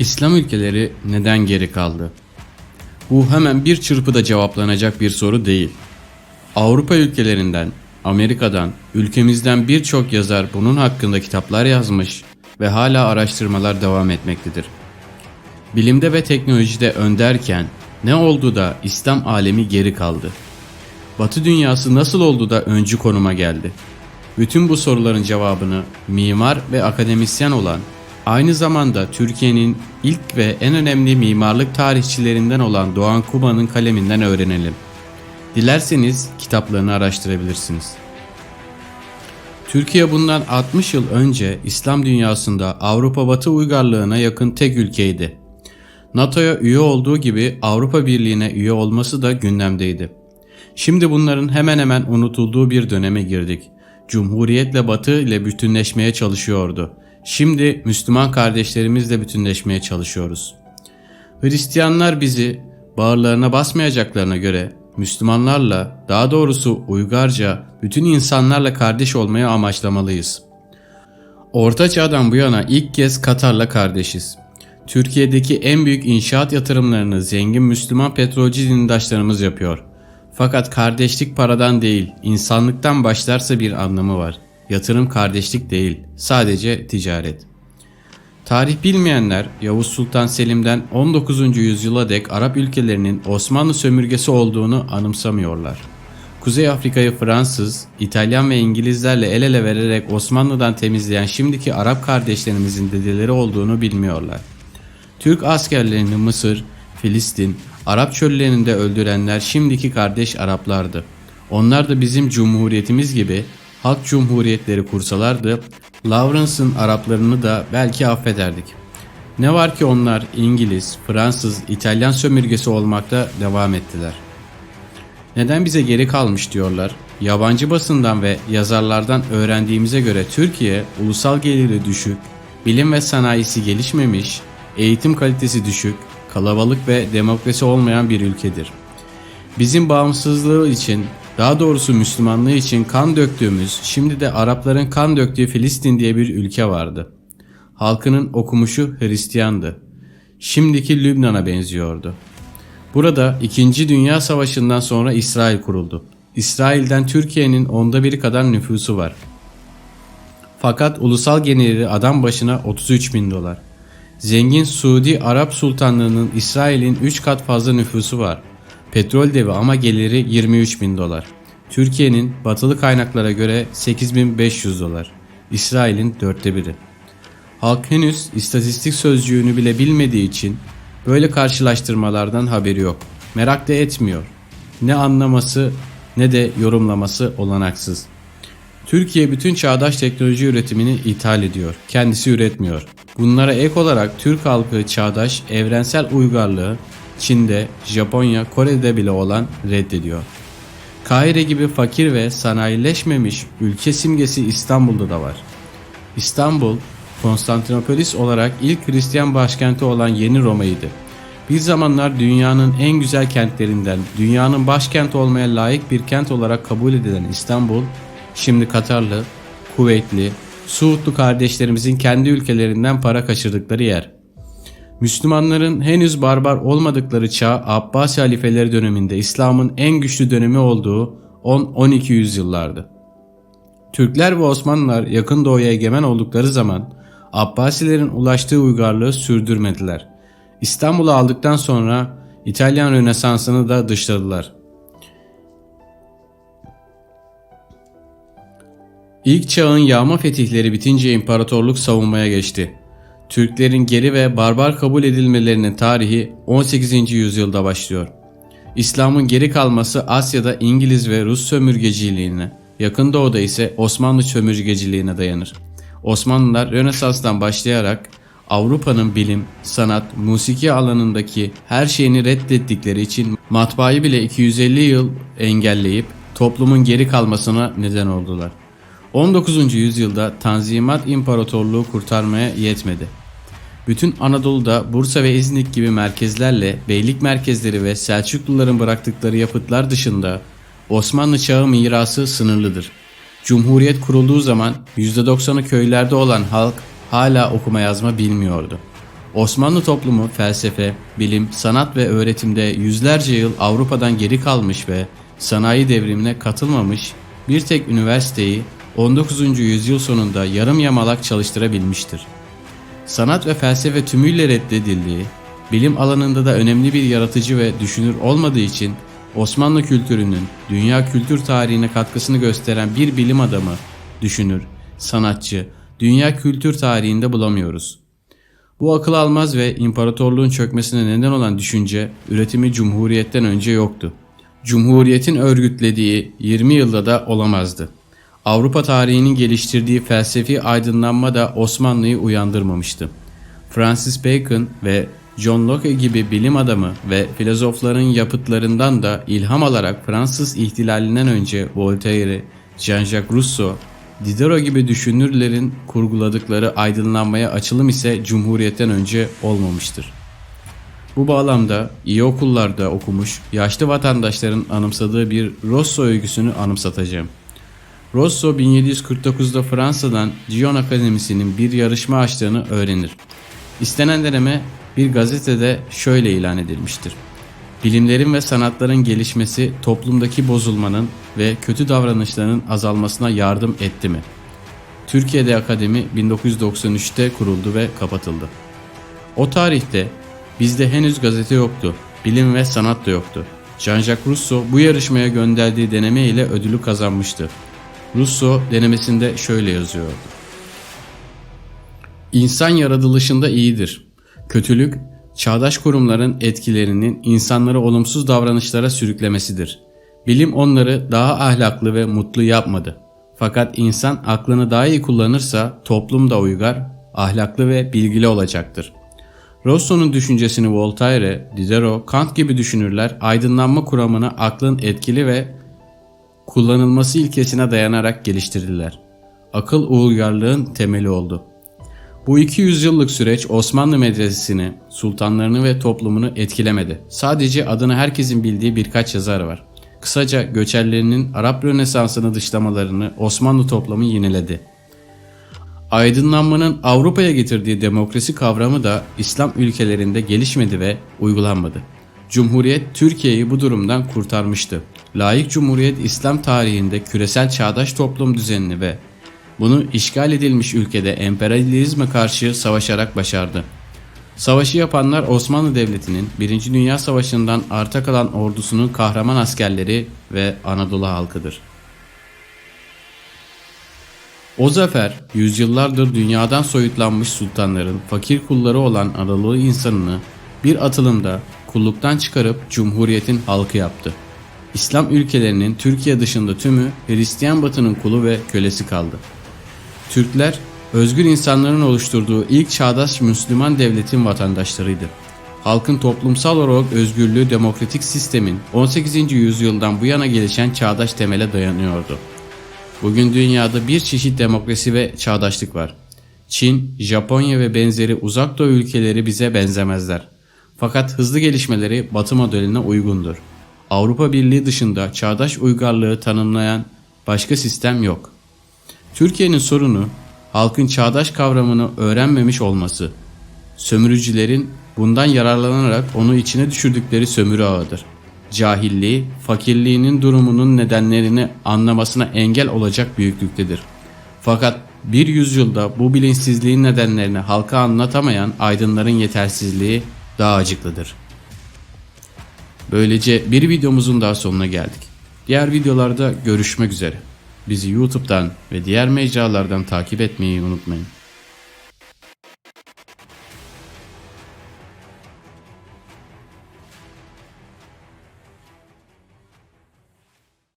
İslam ülkeleri neden geri kaldı? Bu hemen bir çırpıda cevaplanacak bir soru değil. Avrupa ülkelerinden, Amerika'dan, ülkemizden birçok yazar bunun hakkında kitaplar yazmış ve hala araştırmalar devam etmektedir. Bilimde ve teknolojide önderken ne oldu da İslam alemi geri kaldı? Batı dünyası nasıl oldu da öncü konuma geldi? Bütün bu soruların cevabını mimar ve akademisyen olan aynı zamanda Türkiye'nin ilk ve en önemli mimarlık tarihçilerinden olan Doğan Kuba'nın kaleminden öğrenelim. Dilerseniz kitaplarını araştırabilirsiniz. Türkiye bundan 60 yıl önce İslam dünyasında Avrupa Batı uygarlığına yakın tek ülkeydi. NATO'ya üye olduğu gibi Avrupa Birliği'ne üye olması da gündemdeydi. Şimdi bunların hemen hemen unutulduğu bir döneme girdik. Cumhuriyetle Batı ile bütünleşmeye çalışıyordu. Şimdi Müslüman kardeşlerimizle bütünleşmeye çalışıyoruz. Hristiyanlar bizi bağırlarına basmayacaklarına göre Müslümanlarla, daha doğrusu uygarca bütün insanlarla kardeş olmayı amaçlamalıyız. Orta Çağ'dan bu yana ilk kez Katar'la kardeşiz. Türkiye'deki en büyük inşaat yatırımlarını zengin Müslüman petrolcü dindaşlarımız yapıyor. Fakat kardeşlik paradan değil, insanlıktan başlarsa bir anlamı var. Yatırım kardeşlik değil, sadece ticaret. Tarih bilmeyenler Yavuz Sultan Selim'den 19. yüzyıla dek Arap ülkelerinin Osmanlı sömürgesi olduğunu anımsamıyorlar. Kuzey Afrika'yı Fransız, İtalyan ve İngilizlerle el ele vererek Osmanlı'dan temizleyen şimdiki Arap kardeşlerimizin dedeleri olduğunu bilmiyorlar. Türk askerlerini Mısır, Filistin, Arap çöllerinde öldürenler şimdiki kardeş Araplardı. Onlar da bizim cumhuriyetimiz gibi halk cumhuriyetleri kursalardı, Lawrence'ın Araplarını da belki affederdik. Ne var ki onlar İngiliz, Fransız, İtalyan sömürgesi olmakta devam ettiler. Neden bize geri kalmış diyorlar? Yabancı basından ve yazarlardan öğrendiğimize göre Türkiye ulusal geliri düşük, bilim ve sanayisi gelişmemiş, eğitim kalitesi düşük, kalabalık ve demokrasi olmayan bir ülkedir. Bizim bağımsızlığı için, daha doğrusu Müslümanlığı için kan döktüğümüz, şimdi de Arapların kan döktüğü Filistin diye bir ülke vardı. Halkının okumuşu Hristiyandı. Şimdiki Lübnan'a benziyordu. Burada 2. Dünya Savaşı'ndan sonra İsrail kuruldu. İsrail'den Türkiye'nin onda biri kadar nüfusu var. Fakat ulusal geliri adam başına 33 bin dolar. Zengin Suudi Arap Sultanlığı'nın İsrail'in 3 kat fazla nüfusu var. Petrol devi ama geliri 23 bin dolar. Türkiye'nin batılı kaynaklara göre 8500 dolar. İsrail'in dörtte biri. Halk henüz istatistik sözcüğünü bile bilmediği için böyle karşılaştırmalardan haberi yok. Merak da etmiyor. Ne anlaması ne de yorumlaması olanaksız. Türkiye bütün çağdaş teknoloji üretimini ithal ediyor. Kendisi üretmiyor. Bunlara ek olarak Türk halkı çağdaş evrensel uygarlığı Çin'de, Japonya, Kore'de bile olan reddediyor. Kahire gibi fakir ve sanayileşmemiş ülke simgesi İstanbul'da da var. İstanbul, Konstantinopolis olarak ilk Hristiyan başkenti olan Yeni Roma'ydı. Bir zamanlar dünyanın en güzel kentlerinden, dünyanın başkenti olmaya layık bir kent olarak kabul edilen İstanbul, şimdi Katarlı, Kuveytli, Suudlu kardeşlerimizin kendi ülkelerinden para kaçırdıkları yer. Müslümanların henüz barbar olmadıkları çağ Abbasi halifeleri döneminde İslam'ın en güçlü dönemi olduğu 10-12 yüzyıllardı. Türkler ve Osmanlılar yakın doğuya egemen oldukları zaman Abbasilerin ulaştığı uygarlığı sürdürmediler. İstanbul'u aldıktan sonra İtalyan Rönesansı'nı da dışladılar. İlk çağın yağma fetihleri bitince imparatorluk savunmaya geçti. Türklerin geri ve barbar kabul edilmelerinin tarihi 18. yüzyılda başlıyor. İslam'ın geri kalması Asya'da İngiliz ve Rus sömürgeciliğine, yakın doğuda ise Osmanlı sömürgeciliğine dayanır. Osmanlılar Rönesans'tan başlayarak Avrupa'nın bilim, sanat, musiki alanındaki her şeyini reddettikleri için matbaayı bile 250 yıl engelleyip toplumun geri kalmasına neden oldular. 19. yüzyılda Tanzimat İmparatorluğu kurtarmaya yetmedi. Bütün Anadolu'da Bursa ve İznik gibi merkezlerle beylik merkezleri ve Selçukluların bıraktıkları yapıtlar dışında Osmanlı çağı mirası sınırlıdır. Cumhuriyet kurulduğu zaman %90'ı köylerde olan halk hala okuma yazma bilmiyordu. Osmanlı toplumu felsefe, bilim, sanat ve öğretimde yüzlerce yıl Avrupa'dan geri kalmış ve sanayi devrimine katılmamış bir tek üniversiteyi 19. yüzyıl sonunda yarım yamalak çalıştırabilmiştir. Sanat ve felsefe tümüyle reddedildiği, bilim alanında da önemli bir yaratıcı ve düşünür olmadığı için Osmanlı kültürünün dünya kültür tarihine katkısını gösteren bir bilim adamı, düşünür, sanatçı, dünya kültür tarihinde bulamıyoruz. Bu akıl almaz ve imparatorluğun çökmesine neden olan düşünce üretimi cumhuriyetten önce yoktu. Cumhuriyetin örgütlediği 20 yılda da olamazdı. Avrupa tarihinin geliştirdiği felsefi aydınlanma da Osmanlı'yı uyandırmamıştı. Francis Bacon ve John Locke gibi bilim adamı ve filozofların yapıtlarından da ilham alarak Fransız ihtilalinden önce Voltaire, Jean-Jacques Rousseau, Diderot gibi düşünürlerin kurguladıkları aydınlanmaya açılım ise Cumhuriyet'ten önce olmamıştır. Bu bağlamda iyi okullarda okumuş yaşlı vatandaşların anımsadığı bir Rousseau öyküsünü anımsatacağım. Rousseau 1749'da Fransa'dan Dijon Akademisi'nin bir yarışma açtığını öğrenir. İstenen deneme bir gazetede şöyle ilan edilmiştir. Bilimlerin ve sanatların gelişmesi toplumdaki bozulmanın ve kötü davranışların azalmasına yardım etti mi? Türkiye'de akademi 1993'te kuruldu ve kapatıldı. O tarihte bizde henüz gazete yoktu, bilim ve sanat da yoktu. Jean-Jacques Rousseau bu yarışmaya gönderdiği deneme ile ödülü kazanmıştı. Rousseau denemesinde şöyle yazıyordu. İnsan yaratılışında iyidir. Kötülük, çağdaş kurumların etkilerinin insanları olumsuz davranışlara sürüklemesidir. Bilim onları daha ahlaklı ve mutlu yapmadı. Fakat insan aklını daha iyi kullanırsa toplum da uygar, ahlaklı ve bilgili olacaktır. Rousseau'nun düşüncesini Voltaire, Diderot, Kant gibi düşünürler aydınlanma kuramını aklın etkili ve kullanılması ilkesine dayanarak geliştirdiler. Akıl uygarlığın temeli oldu. Bu 200 yıllık süreç Osmanlı medresesini, sultanlarını ve toplumunu etkilemedi. Sadece adını herkesin bildiği birkaç yazar var. Kısaca göçerlerinin Arap Rönesansı'nı dışlamalarını Osmanlı toplumu yineledi. Aydınlanmanın Avrupa'ya getirdiği demokrasi kavramı da İslam ülkelerinde gelişmedi ve uygulanmadı. Cumhuriyet Türkiye'yi bu durumdan kurtarmıştı. Layık Cumhuriyet İslam tarihinde küresel çağdaş toplum düzenini ve bunu işgal edilmiş ülkede emperyalizme karşı savaşarak başardı. Savaşı yapanlar Osmanlı Devleti'nin 1. Dünya Savaşı'ndan arta kalan ordusunun kahraman askerleri ve Anadolu halkıdır. O zafer, yüzyıllardır dünyadan soyutlanmış sultanların fakir kulları olan Anadolu insanını bir atılımda kulluktan çıkarıp Cumhuriyet'in halkı yaptı. İslam ülkelerinin Türkiye dışında tümü Hristiyan batının kulu ve kölesi kaldı. Türkler, özgür insanların oluşturduğu ilk çağdaş Müslüman devletin vatandaşlarıydı. Halkın toplumsal olarak özgürlüğü demokratik sistemin 18. yüzyıldan bu yana gelişen çağdaş temele dayanıyordu. Bugün dünyada bir çeşit demokrasi ve çağdaşlık var. Çin, Japonya ve benzeri uzak doğu ülkeleri bize benzemezler. Fakat hızlı gelişmeleri Batı modeline uygundur. Avrupa Birliği dışında çağdaş uygarlığı tanımlayan başka sistem yok. Türkiye'nin sorunu halkın çağdaş kavramını öğrenmemiş olması. Sömürücülerin bundan yararlanarak onu içine düşürdükleri sömürü ağıdır. Cahilliği, fakirliğinin durumunun nedenlerini anlamasına engel olacak büyüklüktedir. Fakat bir yüzyılda bu bilinçsizliğin nedenlerini halka anlatamayan aydınların yetersizliği daha acıklıdır. Böylece bir videomuzun daha sonuna geldik. Diğer videolarda görüşmek üzere. Bizi YouTube'dan ve diğer mecralardan takip etmeyi unutmayın.